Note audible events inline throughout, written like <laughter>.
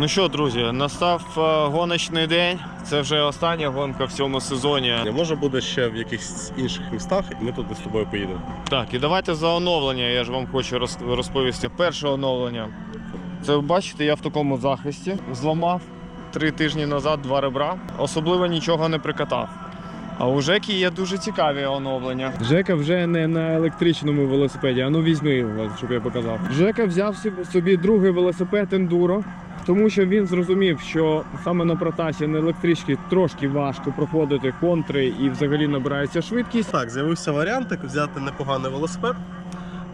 Ну що, друзі, настав е, гоночний день. Це вже остання гонка в цьому сезоні. Може буде ще в якихось інших містах, і ми туди з тобою поїдемо. Так, і давайте за оновлення. Я ж вам хочу розповісти. Перше оновлення. Це ви бачите, я в такому захисті зламав три тижні назад два ребра. Особливо нічого не прикатав. А у Жеки є дуже цікаві оновлення. Жека вже не на електричному велосипеді, а ну візьми його, щоб я показав. Жека взяв собі- собі другий велосипед ендуро, тому що він зрозумів, що саме на протасі на електричці трошки важко проходити контри і взагалі набирається швидкість. Так, з'явився варіантик взяти непоганий велосипед.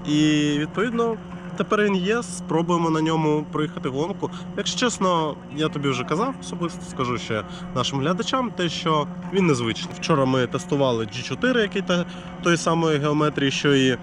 І відповідно тепер він є. Спробуємо на ньому проїхати гонку. Якщо чесно, я тобі вже казав особисто, скажу ще нашим глядачам, те, що він незвичний. Вчора ми тестували G4, який та тої самої геометрії, що і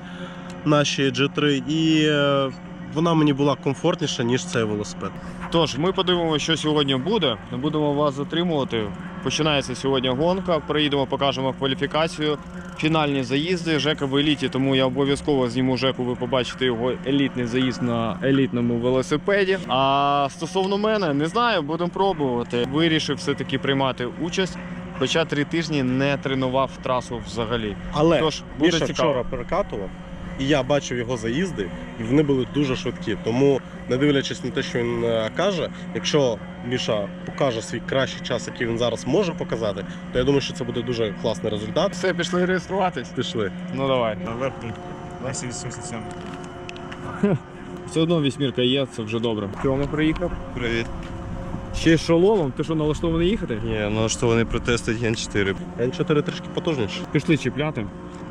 наші G3, і е, вона мені була комфортніша, ніж цей велосипед. Тож, ми подивимося, що сьогодні буде. Не будемо вас затримувати. Починається сьогодні гонка. Приїдемо, покажемо кваліфікацію. Фінальні заїзди. Жека в еліті, тому я обов'язково зніму Жеку. Ви побачите його елітний заїзд на елітному велосипеді. А стосовно мене, не знаю, будемо пробувати. Вирішив все-таки приймати участь. Хоча три тижні не тренував трасу взагалі. Але Тож буде Міша цікаво. вчора перекатував, і я бачив його заїзди, і вони були дуже швидкі. Тому, не дивлячись на те, що він е, каже, якщо Міша покаже свій кращий час, який він зараз може показати, то я думаю, що це буде дуже класний результат. Все, пішли реєструватись. Пішли. Ну давай. На верхній. <laughs> Все одно вісьмірка є, це вже добре. Тьома приїхав. Привіт. Ще з шоломом. Ти що налаштований їхати? Ні, налаштований протестить Ген 4. Н4 трішки потужніше. Пішли чіпляти.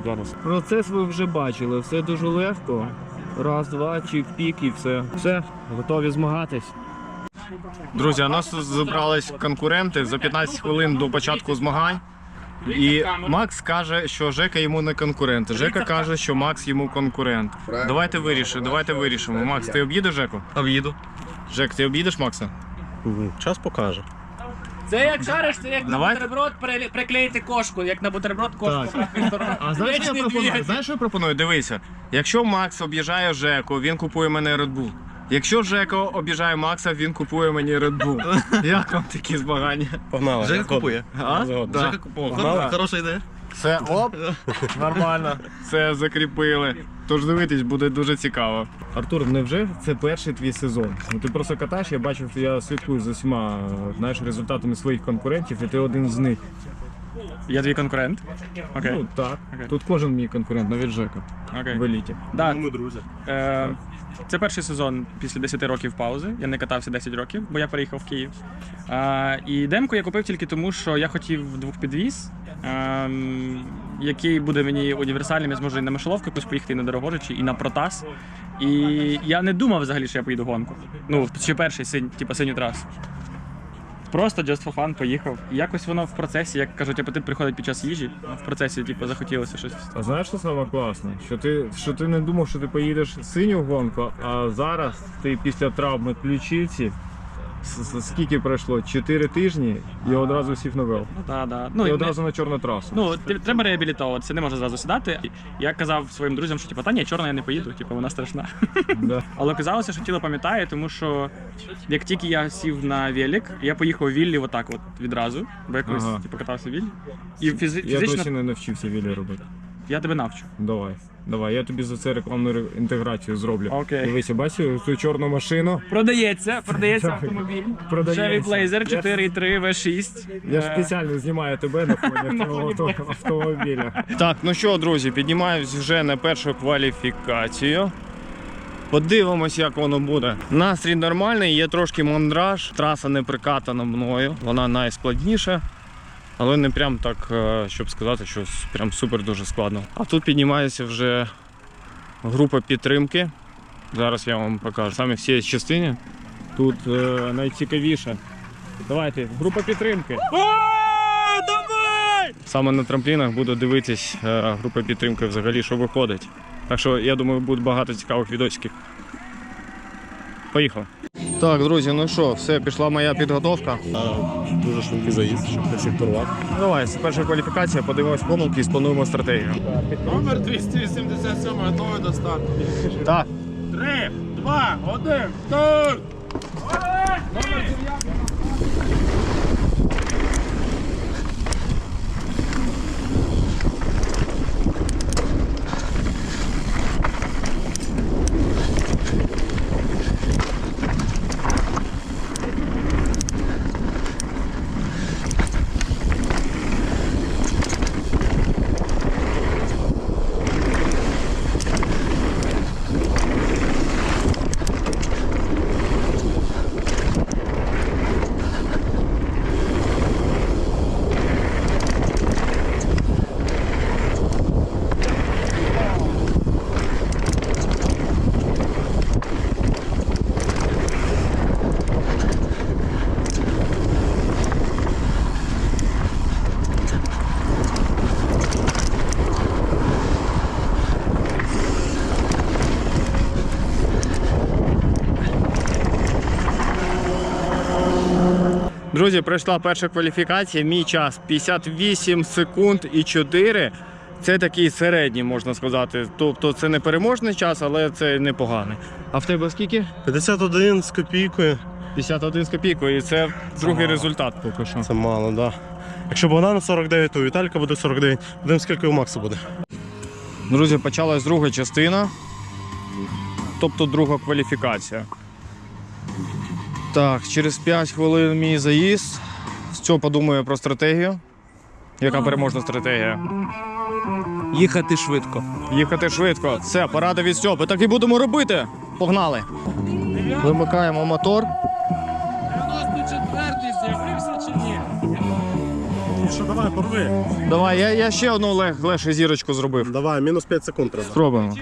Зараз. Процес ви вже бачили, все дуже легко. Раз, два, чик-пік і все. Все, готові змагатись. Друзі, у нас тут зібрались конкуренти за 15 хвилин до початку змагань. І Макс каже, що Жека йому не конкурент. Жека каже, що Макс йому конкурент. Давайте вирішимо, давайте вирішимо. Макс, ти об'їдеш Жеку? Об'їду. Жек, ти об'їдеш Макса? Час покаже. Це як шариш, це як Давайте. на бутерброд перелі- приклеїти кошку, як на бутерброд кошку. Так. А знаєш, що я Вічний пропоную? двигатель. Знаєш, що я пропоную? Дивися, якщо Макс об'їжджає Жеку, він купує мене Red Bull. Якщо Жеко об'їжджає Макса, він купує мені Red Bull. <laughs> Як вам такі змагання? Погнали. Жека купує. А? Згоден. Да. Жека купував. Хороша ідея. Це оп, нормально. Це закріпили. Тож дивитись, буде дуже цікаво. Артур, невже це перший твій сезон? Ну ти просто катаєш, я бачив, я слідкую за всіма знаєш, результатами своїх конкурентів, і ти один з них. Я твій конкурент. Окей. Ну так. Окей. Тут кожен мій конкурент, навіть Жека Окей. в еліті. Да, Ну, ми друзі. е, це перший сезон після 10 років паузи. Я не катався 10 років, бо я переїхав в Київ. Е, і демку я купив тільки тому, що я хотів двохпідвіз, е, який буде мені універсальним. Я зможу і на мишоловку якусь поїхати, і на дорогожичі, і на протас. І я не думав взагалі, що я поїду гонку. Ну, ще перший синь, типу, синю трасу. Просто just for fun поїхав. І якось воно в процесі, як кажуть, апетит приходить під час їжі. В процесі, типу, захотілося щось. А знаєш, що саме класне? Що ти, що ти не думав, що ти поїдеш синю гонку, а зараз ти після травми ключиці. Скільки пройшло? Чотири тижні і одразу сів на вел. Ну, да, да. Ну, і одразу на чорну трасу. Ну, треба реабілітовуватися, не можна зразу сідати. Я казав своїм друзям, що типу, та ні, чорна я не поїду, типу, вона страшна. <laughs> Да. Але казалося, що тіло пам'ятає, тому що як тільки я сів на велик, я поїхав у Віллі отак от відразу, бо я колись Ага. типу, катався в Віллі. І фізи- Я фізично досі не навчився вілі робити. Я тебе навчу. Давай. Давай, я тобі за це рекламну ре- інтеграцію зроблю. Окей. Дивися, бачиш цю чорну машину. Продається, продається Так. автомобіль. Продається. Chevy Blazer 4.3 V6. Я ж Е, спеціально знімаю тебе на фоні <laughs> твого авто- автомобіля. Так, ну що, друзі, піднімаємось вже на першу кваліфікацію. Подивимось, як воно буде. Настрій нормальний, є трошки мандраж. Траса не прикатана мною, вона найскладніша. Але не прям так, е, щоб сказати, що прям супер дуже складно. А тут піднімається вже група підтримки. Зараз я вам покажу. Саме в цій частині. Тут е, найцікавіше. Давайте, група підтримки. Саме на трамплінах буду дивитись е, група підтримки взагалі, що виходить. Так що я думаю, буде багато цікавих відосиків. Поїхали. Так, друзі, ну що, все, пішла моя підготовка. Дуже швидкий заїзд, щоб не всіх порвати. Давай, це перша кваліфікація, подивимось помилки і сплануємо стратегію. Номер 287 готовий до старту. Так. 3, 2, 1, старт! Номер Друзі, пройшла перша кваліфікація. Мій час 58 секунд і 4. Це такий середній, можна сказати. Тобто це не переможний час, але це непоганий. А в тебе скільки? 51 з копійкою. 51 з копійкою. І це другий результат поки що. Це мало, так. Да. Якщо вона на 49, то Віталька буде 49. Будемо скільки у Макса буде. Друзі, почалась друга частина. Тобто друга кваліфікація. Так, через 5 хвилин мій заїзд. З цього подумаю про стратегію. Яка переможна стратегія? Їхати швидко. Їхати швидко. Все, порада від Стьопи. Так і будемо робити. Погнали. Вимикаємо мотор. 94-й з'явився чи ні? Що, давай, порви. Давай, я, я ще одну лег, легше зірочку зробив. Давай, мінус 5 секунд треба. Спробуємо.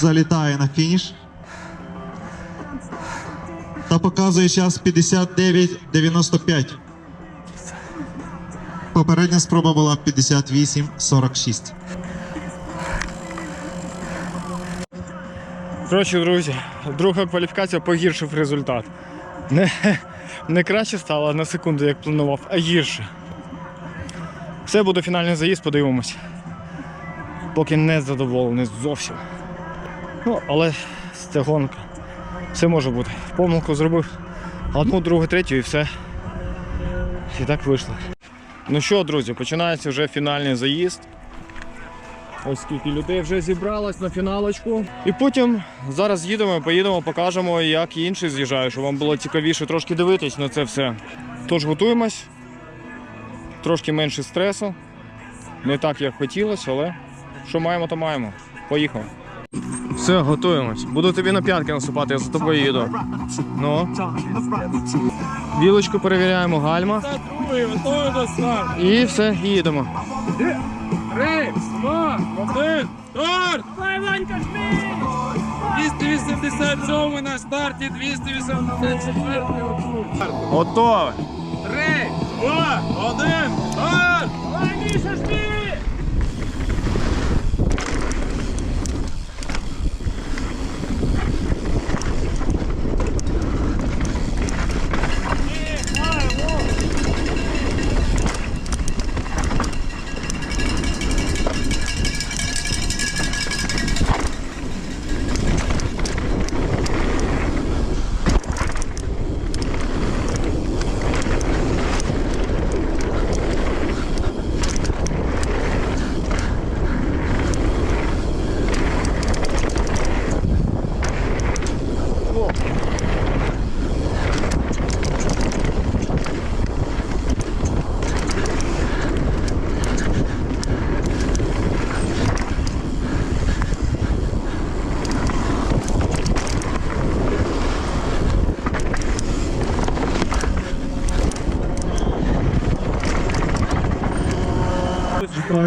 Залітає на фініш. Та показує час 59.95. Попередня спроба була 58.46. Коротше, друзі, друга кваліфікація погіршив результат. Не, не краще стало на секунду, як планував, а гірше. Все буде фінальний заїзд, подивимось. Поки не задоволений зовсім. Ну, але це гонка. Все може бути. Помилку зробив одну, другу, третю і все. І так вийшло. Ну що, друзі, починається вже фінальний заїзд. Ось скільки людей вже зібралось на фіналочку. І потім зараз їдемо, поїдемо, покажемо, як інші з'їжджають, щоб вам було цікавіше трошки дивитись на це все. Тож готуємось. Трошки менше стресу. Не так, як хотілося, але що маємо, то маємо. Поїхали. Все, готуємось. Буду тобі на п'ятки наступати, я за тобою їду. Ну. Вілочку перевіряємо, гальма. І все, їдемо. Три, два, один, старт! Давай, Ванька, жми! 287 на старті, 284 отут. Готове. Три, два, один, старт! Давай, Міша, жми!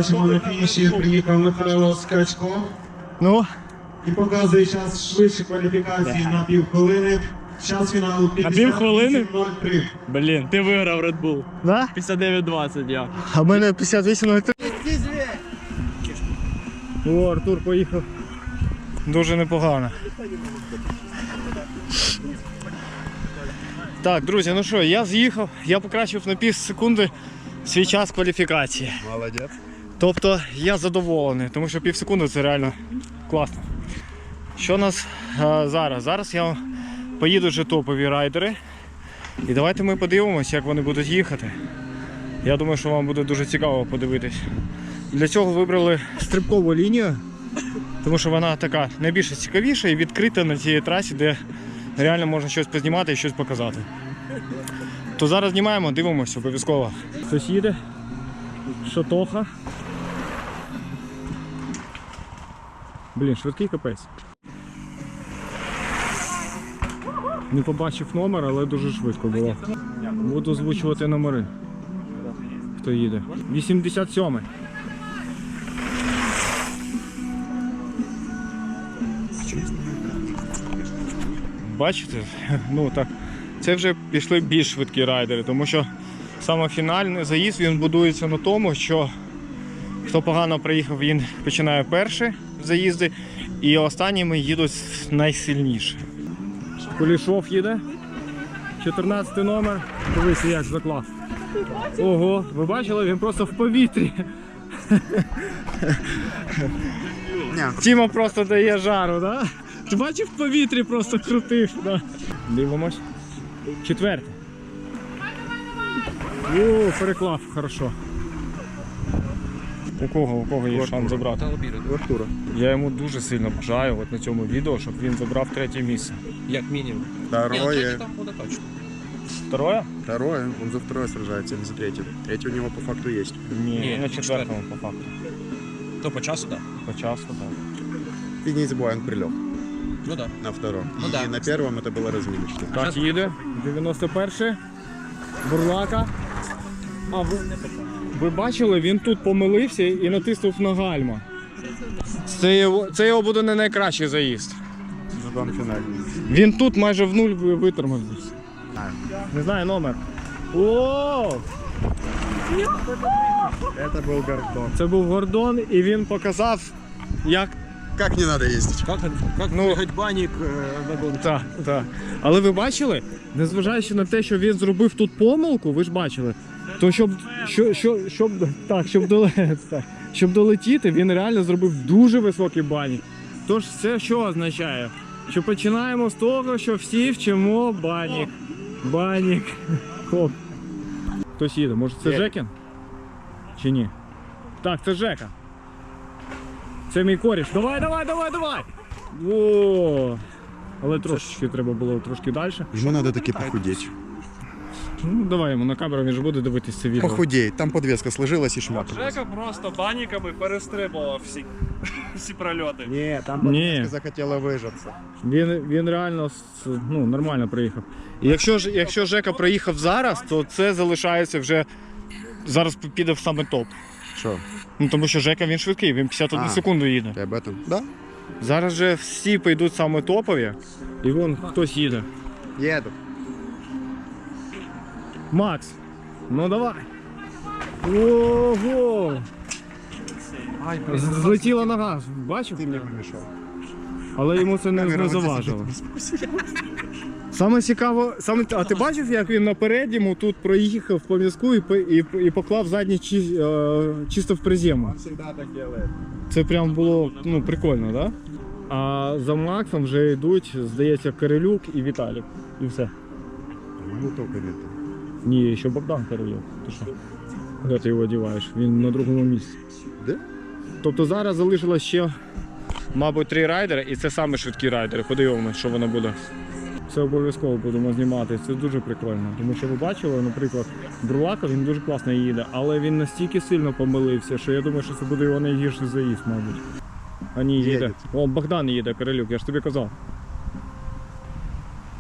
Бачимо на фініші приїхав Михайло Скачко Ну, і показує час швидше кваліфікації на півхвилини. Час фіналу 58.03. Блін, ти виграв Red Bull. да? 59-20 я. А в мене 58 на О, Артур поїхав. Дуже непогано. Так, друзі, ну що, я з'їхав, я покращив на пів секунди свій час кваліфікації. Молодець. Тобто я задоволений, тому що пів секунди це реально класно. Що у нас е, зараз? Зараз я поїду вже топові райдери. І давайте ми подивимося, як вони будуть їхати. Я думаю, що вам буде дуже цікаво подивитись. Для цього вибрали стрибкову лінію, тому що вона така найбільш цікавіша і відкрита на цій трасі, де реально можна щось познімати і щось показати. То зараз знімаємо, дивимося обов'язково. Хтось. Шотоха. Блін, швидкий капець. Не побачив номер, але дуже швидко було. Буду озвучувати номери. Хто їде? 87 Бачите? Ну так. Це вже пішли більш швидкі райдери, тому що саме фінальний заїзд він будується на тому, що хто погано приїхав, він починає перший заїзди, і останніми їдуть найсильніше. Кулішов їде. 14 номер. Дивися, як заклав. Ого, ви бачили, він просто в повітрі. Тіма просто дає жару, да? Ти бачив в повітрі просто крутив, да? Дивимось. Четверте. О, переклав, хорошо. У кого, у кого є шанс забрати? Артура. Я йому дуже сильно бажаю от на цьому відео, щоб він забрав третє місце. Як мінімум. Второе. там буде точно. Второе? Второе. Он за второе сражается, а не за третье. Третье у него по факту есть. Ні, Ні, на четвертому по факту. То по часу, так. По часу, так. И не забывай, он прилег Ну так. на втором. Ну и да. на первом это было разминочное. Так, їде. 91 Бурлака. А ви, ви бачили, він тут помилився і натиснув на гальма. Це його, це його буде не найкращий заїзд. Він тут майже в нуль ви- витормозився. Не знаю номер. О! Это был Гордон. Це був Гордон, і він показав, як Как не надо ездить? Як, як Ну, банік на гонку. Так, так. Але ви бачили, незважаючи на те, що він зробив тут помилку, ви ж бачили, то щоб, що, що, щоб, так, щоб, доле, так, щоб долетіти, він реально зробив дуже високий банік. Тож це що означає? Що починаємо з того, що всі вчимо банік. Банік. Хоп. Хтось їде, може це Є. Жекін? Чи ні? Так, це Жека. Це мій коріш. Давай, давай, давай, давай! О, але трошечки треба було трошки далі. Ему надо таки похудеть. Ну, давай йому на камеру, він ж буде дивитися це відео. Похудеть. Там подвеска сложилась и шмякнулась. Жека просто баніками перестрибував всі, <laughs> всі прольоти. Не, там Ні. подвеска захотела выжаться. Він, він реально с- ну, нормально приїхав. І якщо, ж- якщо Жека приїхав зараз, то це залишається вже. Зараз піде в саме топ. Что, Ну тому що Жека він швидкий, він 51 А. секунду їде. ты об этом? Да? Зараз же всі пойдуть саме топові, і вон хтось їде. Еду. Макс, ну давай. Ого! З- Злетіла нога, бачив? Ты мне помешал. Але йому це не, не заважило. Саме цікаво, саме а ти бачив, як він на передньому тут проїхав по мізку і, по- і, і поклав задній чи, е, чисто в призему. Всегда так делает. Це прям було ну, прикольно, так? Да? А за Максом вже йдуть, здається, Кирилюк і Віталік. І все. Ну только это. Ні, ще Богдан Кирилюк. Ти що? Де ти його одіваєш? Він на другому місці. Де? Тобто зараз залишилось ще, мабуть, три райдери, і це саме швидкі райдери. Подивимося, що воно буде. Це обов'язково будемо знімати. Це дуже прикольно. Тому що ви бачили, наприклад, Бурлака він дуже класно їде, але він настільки сильно помилився, що я думаю, що це буде його найгірший заїзд, мабуть. А ні, їде. Їде. О, Богдан їде, Кирилюк, я ж тобі казав.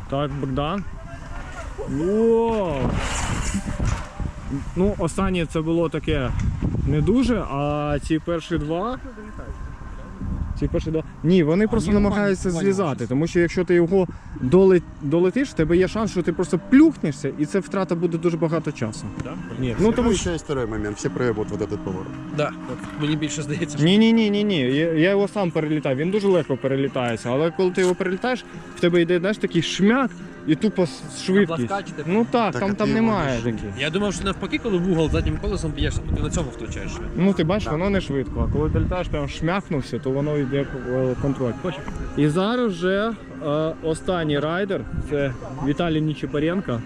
Так, Богдан. О! Ну, останнє це було таке не дуже, а ці перші два. Ці перші два. Ні, вони просто намагаються злізати, тому що якщо ти його доле- долетиш, в тебе є шанс, що ти просто плюхнешся, і це втрата буде дуже багато часу. Нет, Ну, ну, тому еще есть второй момент. Все проебут вот этот поворот. Да. От мені більше здається, що Ні, ні, ні, ні, ні. Я, я його сам перелітаю. Він дуже легко перелітається, але коли ти його перелітаєш, в тебе йде знаєш, такий шмяк і тупо с- швидкість. Ну так, Так, там, а там ти його немає не таких. Я думав, що навпаки, коли в угол заднім колесом то ти на цьому втрачаєш. Ну ти бачиш, воно не швидко. А коли ти літаєш, прям шмякнувся, то воно йде е, контроль. І зараз вже е, останній райдер це Віталій Нічипаренко.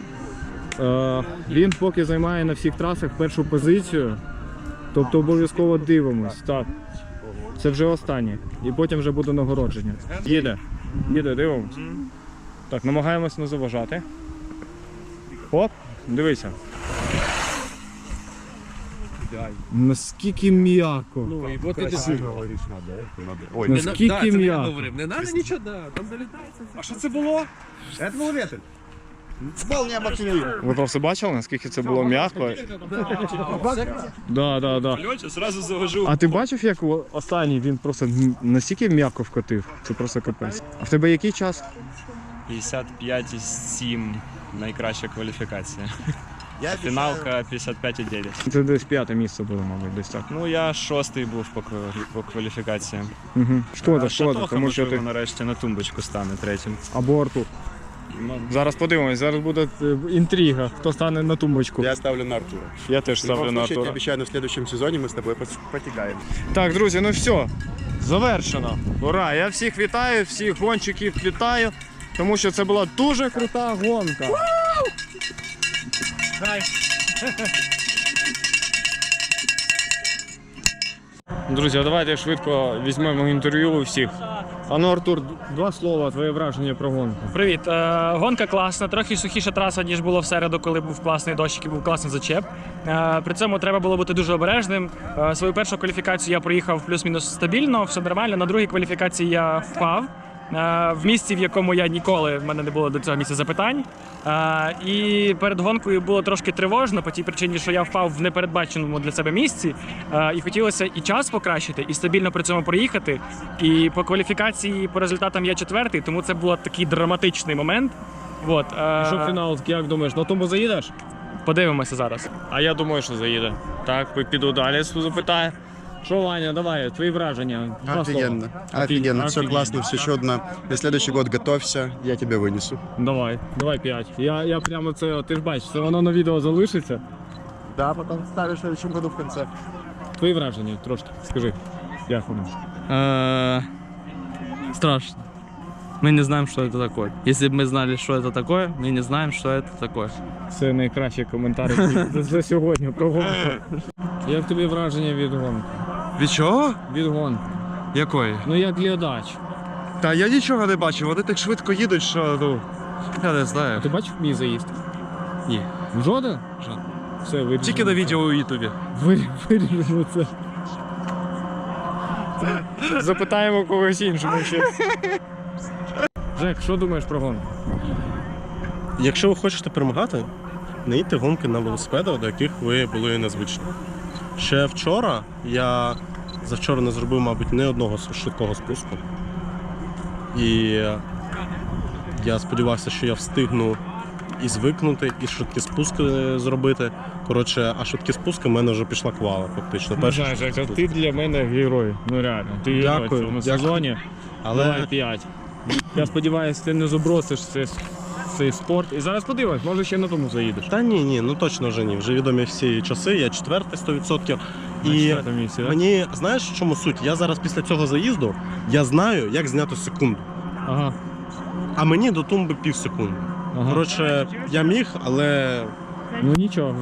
Е, він поки займає на всіх трасах першу позицію. Тобто обов'язково дивимось. Так. Це вже останнє. І потім вже буде нагородження. Їде. Їде, дивимось. Так, намагаємось не заважати. Оп, дивися. Наскільки м'яко. Ну, і от і говоришь, надо. надо. Ой, Ну, Наскільки да, це я м'яко. говорив. Не треба нічого, да, там долітається. А що це було? это был ветер. Вполне обыкновенно. Ви просто бачили, наскільки це було м'яко? Да, да, да. Льоча, зразу завожу. А ти бачив, як о- останній він просто м- настільки м'яко вкотив? Це просто капець. А в тебе який час? 55,7 найкраща кваліфікація. Я Фіналка 55,9. Це десь п'яте місце було, мабуть, десь так. Ну я шостий був по, квалі- по кваліфікації. Угу. Шкода, шкода, Шатоха, тому що можливо, ти нарешті на тумбочку стане третім. або Артур. Зараз подивимось, зараз буде е, інтрига, хто стане на тумбочку. Я ставлю на Артура. Я теж В любом ставлю на случае, я тебе Артура. обещаю, но в следующем сезоне мы с тобой пос- потягаем. Так, друзі, ну все, завершено. Ура! Я всіх вітаю, всіх гонщиків вітаю, тому що це була дуже крута гонка. Друзі, а давайте швидко візьмемо інтерв'ю у всіх. Ану, Артур, два слова, твоє враження про гонку. Привіт. Е, гонка класна, трохи сухіша траса, ніж було в середу, коли був класний дощик і був класний зачеп. Е, при цьому треба було бути дуже обережним. Е, свою першу кваліфікацію я проїхав плюс-мінус стабільно, все нормально. На другій кваліфікації я впав. Е, В місці, в якому я ніколи в мене не було до цього місця запитань. Е, І перед гонкою було трошки тривожно по тій причині, що я впав в непередбаченому для себе місці. Е, І хотілося і час покращити, і стабільно при цьому проїхати. І по кваліфікації по результатам я четвертий, тому це був такий драматичний момент. От, Що фінал, як думаєш, на тому заїдеш? подивимося зараз. А я думаю, що заїде. Так, піду далі, запитаю. Що, Ваня, давай, твої враження. Два Офигенно. слова. Офигенно. Все Офигенно. классно, все чудно. На следующий год готовься, я тебя вынесу. Давай, давай п'ять. Я, я прямо це, ти ж бачиш, це воно на відео залишиться. Да, потом ставишь в следующем году в конце. Твої враження трошки, скажи. Дякую. Э, Страшно. Мы не знаем, что это такое. Если бы мы знали, что это такое, мы не знаем, что это такое. Це найкращий коментар за, за сьогодні про гонку. <laughs> Як тобі враження від гонки? Від чого? Від гонки. Якої? Ну як глядач. Та я нічого не бачив, вони так швидко їдуть, що ну. Я не А знаю. ти бачив мій заїзд? Ні. Жоден? Жоден. Все, вирішимо. Тільки на відео у Ютубі. Вирі- Вирішимо це. Запитаємо когось іншого ще. Жек, що думаєш про гонку? Якщо ви хочете перемагати, не їдьте гонки на велосипедах, до яких ви були незвичні. Ще вчора я завчора не зробив, мабуть, ні одного швидкого спуску. І я сподівався, що я встигну і звикнути, і швидкі спуски зробити. Коротше, а швидкі спуски в мене вже пішла квала, фактично. Перший Жек, швидкий спуск. ти для мене герой. Ну реально. Ти герой в цьому дякую. сезоні. Але Давай 5. Я сподіваюся, ти не забросиш цей, цей спорт. І зараз подивимось, може ще на тому заїдеш. Та ні, ні, ну точно вже ні. Вже відомі всі часи, я четвертий 100%. І четвертому місці, да? мені знаєш, в чому суть? Я зараз після цього заїзду я знаю, як зняти секунду. Ага. А мені до тумби пів секунди. ага. Коротше, я міг, але Ну нічого.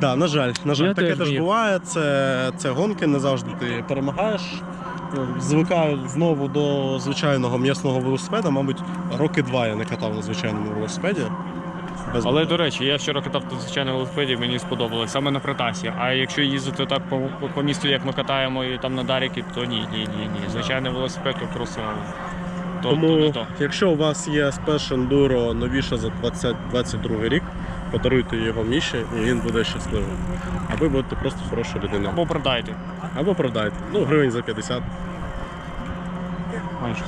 да, на жаль, на жаль, Я таке теж теж міг. буває. Це, це гонки, не завжди ти перемагаєш. Звикаю знову до звичайного м'ясного велосипеда. Мабуть, роки два я не катав на звичайному велосипеді. Без Але до речі, я вчора катав тут звичайно велосипеді, мені сподобалось саме на притасі. А якщо їздити так по, по, по місту, як ми катаємо і там на Даріки, то ні, ні, ні, ні. Звичайний велосипед то просто то, то не то. якщо у вас є Special Enduro новіше за 2022 рік, подаруйте його Міші, і він буде щасливим. А ви будете просто хороша людина. Або продайте. Або продайте. Ну, гривень за 50. Майже.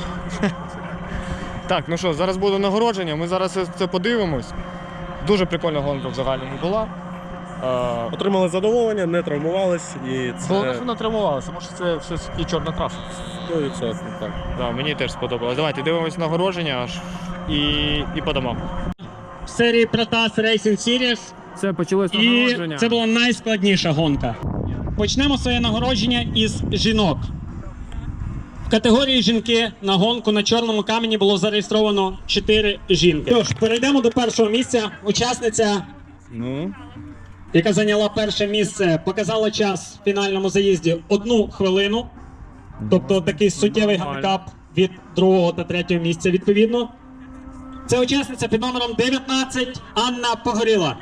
так, ну що, зараз буде нагородження, ми зараз це- подивимось. Дуже прикольна гонка в загальному була. Е, Отримали задоволення, не травмувались, і Головне, це що вона травмувалася, тому що це все таки чорна траса. 100% так. Да, мені теж сподобалось. Давайте дивимось нагородження аж і, і по домам. В серії Protas Racing Series. Це почалось І це була найскладніша гонка. Почнемо своє нагородження із жінок. В категорії жінки на гонку на чорному камені було зареєстровано 4 жінки. Тож, перейдемо до першого місця. Учасниця, Ну, яка зайняла перше місце, показала час в фінальному заїзді одну хвилину. Тобто такий суттєвий гандикап від другого та третього місця відповідно. Це учасниця під номером 19 Анна Погоріла.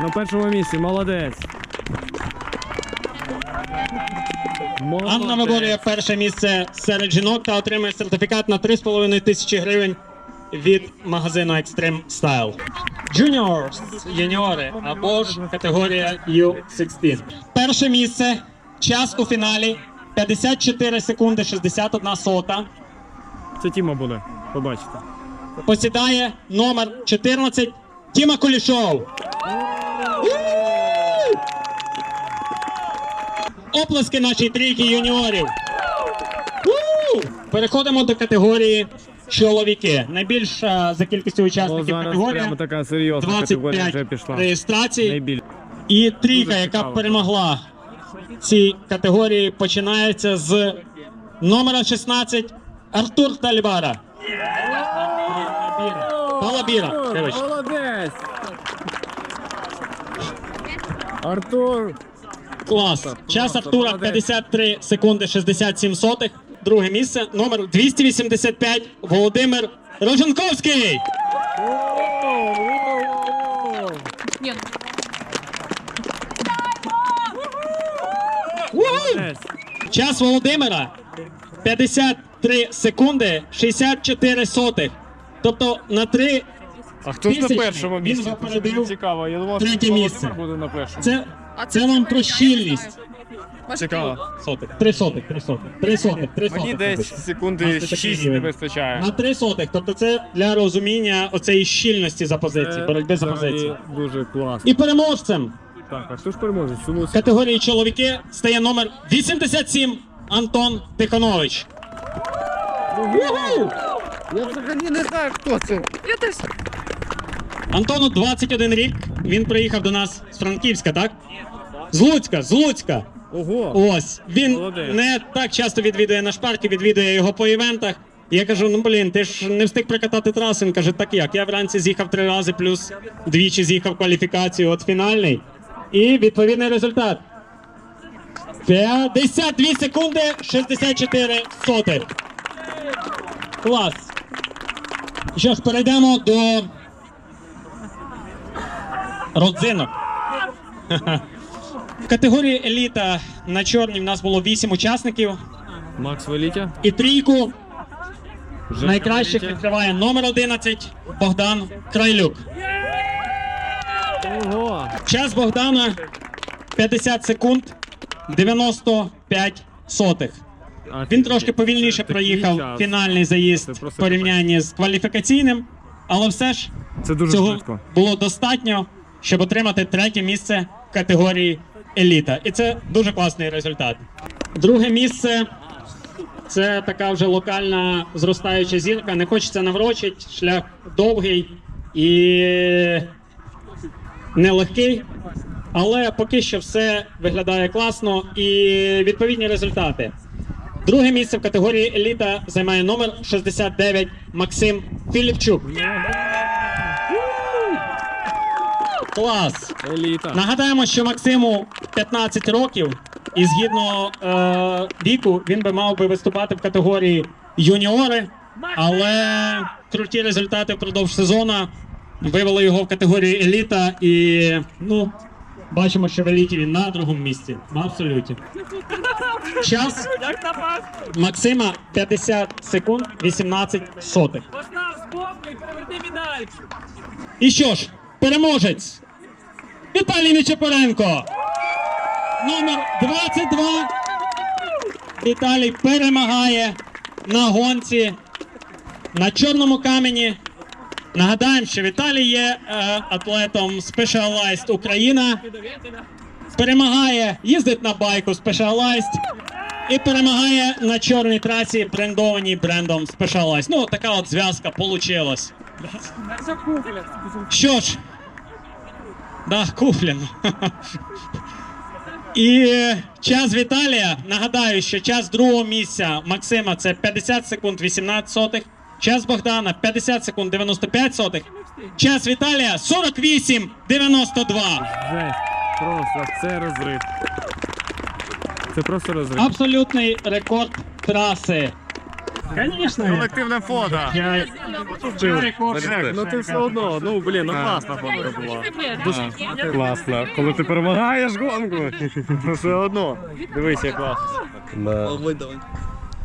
на першому місці, молодець. Анна виборює перше місце серед жінок та отримує сертифікат на 3,5 тисячі гривень від магазину Extreme Style. Juniors, юніори або ж категорія U16. Перше місце, час у фіналі 54 секунди 61 сота. Це Тіма буде, побачите. Посідає номер 14 Тіма Кулішов. Оплески нашій трійки юніорів. Переходимо до категорії чоловіки. Найбільша за кількістю учасників категорія. така серйозна 25 реєстрацій. І трійка, яка перемогла в цій категорії, починається з номера 16 Артур Тальбара. Молодець! Артур! Клас. Час Артура 53 секунди 67 сотих. Друге місце. Номер 285 Володимир Роженковський. Уху! Час Володимира 53 секунди 64 сотих. Тобто на 3 А хто ж на першому Він місці? запередив Дуже Цікаво. Я думав, третє місце. Буде на першому. це, це вам про щільність. Цікаво. Сотих. Три сотих, три сотих. Три сотих, три Мені десь секунди Бачите, такий 6 рівень. не вистачає. На три сотих. Тобто це для розуміння оцеї щільності за позиції, боротьби за позиції. Дуже класно. І переможцем Так, а хто ж переможе? Чому категорії чоловіки стає номер 87 Антон Тихонович. Я взагалі не знаю, хто це. Антону 21 рік. Він приїхав до нас з Франківська, так? З Луцька, з Луцька. Ого! Ось він Молодець. не так часто відвідує наш парк і відвідує його по івентах. Я кажу: ну блін, ти ж не встиг прикатати трасу. Він каже, так як? Я вранці з'їхав три рази, плюс двічі з'їхав кваліфікацію, от фінальний. І відповідний результат. 52 секунди 64 сотих. Клас. Що ж, перейдемо до родзинок. В категорії еліта на чорній в нас було 8 учасників. Макс Велітя? І трійку найкращих відкриває номер 11 Богдан Крайлюк. Ого! Час Богдана 50 секунд 95 сотих. Він трошки повільніше проїхав фінальний заїзд в порівнянні з кваліфікаційним, але все ж Це дуже цього швидко. було достатньо, щоб отримати третє місце в категорії еліта. І це дуже класний результат. Друге місце це така вже локальна зростаюча зірка. Не хочеться наврочити, шлях довгий і нелегкий. Але поки що все виглядає класно і відповідні результати. Друге місце в категорії еліта займає номер 69 Максим Філіпчук. Клас! Еліта. Нагадаємо, що Максиму 15 років, і згідно е, віку він би мав би виступати в категорії юніори, але круті результати впродовж сезону вивели його в категорію еліта і ну. Бачимо, що в він на другому місці. В абсолюті. Час Максима 50 секунд 18 сотих. І що ж, переможець Віталій Нечепоренко. Номер 22. Віталій перемагає на гонці на чорному камені. Нагадаємо, що Віталій є е, атлетом Specialized Україна. Перемагає, їздить на байку Specialized і перемагає на чорній трасі, брендованій брендом Specialized. Ну, така от зв'язка получилась. Що ж, Да, куплено. І час Віталія. Нагадаю, що час другого місця Максима це 50 секунд 18 сотих. Час Богдана 50 секунд 95 сотих. Час Віталія 48 92. Жесть. Просто це розрив. Це просто розрив. Абсолютний рекорд траси. Звісно. Колективне фото. Я... Ну ти все одно, ну блін, ну класна фотка була. Класно. Коли ти перемагаєш гонку, ну все одно. Дивись, як класно.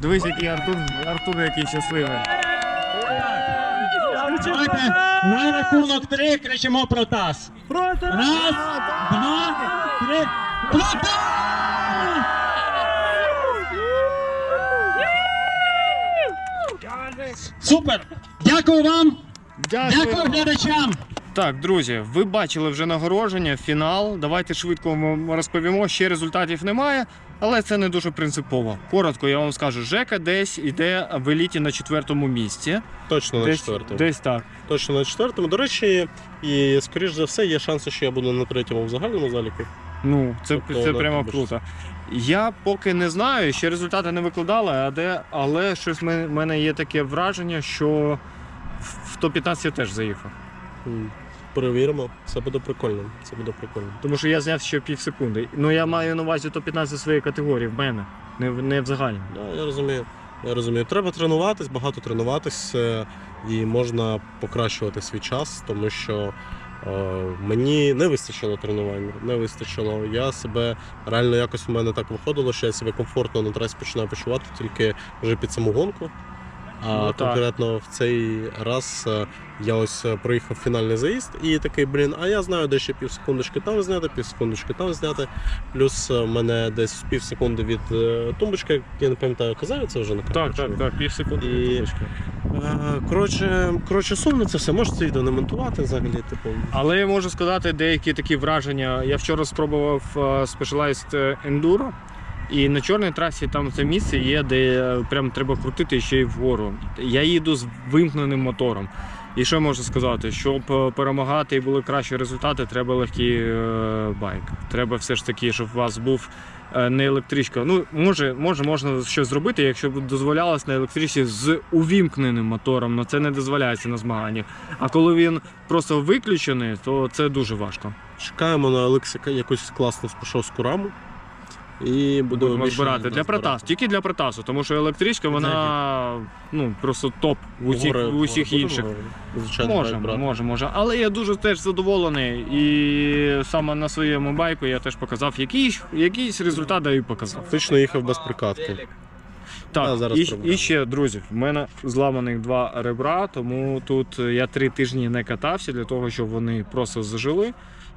Дивись, який Артур, Артур який щасливий. Давайте на рахунок три кричимо про таз. Раз, два, три. Супер! Дякую вам! Дякую глядачам! Так, друзі, ви бачили вже нагородження, фінал. Давайте швидко розповімо. Ще результатів немає але це не дуже принципово. Коротко, я вам скажу, Жека десь іде в еліті на четвертому місці. Точно на четвертому. десь так. Точно на четвертому. До речі, і скоріш за все, є шанси, що я буду на третьому в загальному заліку. Ну, це, Тобто, це прямо більше. круто. Я поки не знаю, ще результати не викладали, а де, але щось в мене- є таке враження, що в- в топ-15 я теж заїхав. Перевіримо. Це буде прикольно. Це буде прикольно. Тому що я зняв ще пів секунди. Ну я маю на увазі топ-15 своєї категорії в мене, не, в- не в загальному. Да, я розумію. Я розумію. Треба тренуватись, багато тренуватись, е, і можна покращувати свій час, тому що е, мені не вистачило тренувань, не вистачило. Я себе реально якось у мене так виходило, що я себе комфортно на трасі починаю почувати тільки вже під саму гонку. А Ну, так. конкретно в цей раз е, я ось е, проїхав фінальний заїзд і такий, блін, а я знаю, де ще пів секундочки там зняти, пів секундочки там зняти. Плюс е, мене десь пів секунди від тумбочки, я не пам'ятаю, казав це вже на Так, камері, так, чи так, пів секунди. І- Е, Коротше, коротше, сумно це все. Можете це відео не монтувати взагалі, типу. Але я можу сказати деякі такі враження. Я вчора спробував Specialized Enduro, і на чорній трасі там це місце є, де е, прям треба крутити ще й вгору. Я їду з вимкненим мотором. І що можу сказати? Щоб е, перемагати і були кращі результати, треба легкий е, байк. Треба все ж таки, щоб у вас був не електричка. Ну, може, може, можна щось зробити, якщо б дозволялось на електричці з увімкненим мотором, але це не дозволяється на змаганнях. А коли він просто виключений, то це дуже важко. Чекаємо на Олексика якусь класну спашовську раму. І будемо Будемо більше збирати для протасу, тільки для протасу, тому що електричка вона ну просто топ у усіх, Гори- у усіх гори інших. будемо, Звичайно, Можемо, брати. може, може. Але я дуже теж задоволений. І саме на своєму байку я теж показав якийсь, якийсь результат, да і показав. Фактично їхав без прикатки. Так, А, зараз і, проблема. і ще, друзі, в мене зламаних два ребра, тому тут я три тижні не катався для того, щоб вони просто зажили.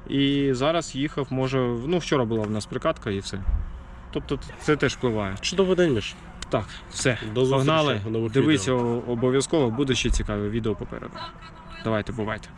І зараз їхав, може, ну вчора була в нас прикатка і все. Тобто це теж впливає. Чудовий день, між. Так, все. До Погнали. Дивіться обов'язково, буде ще цікаве відео попереду. Давайте, бувайте.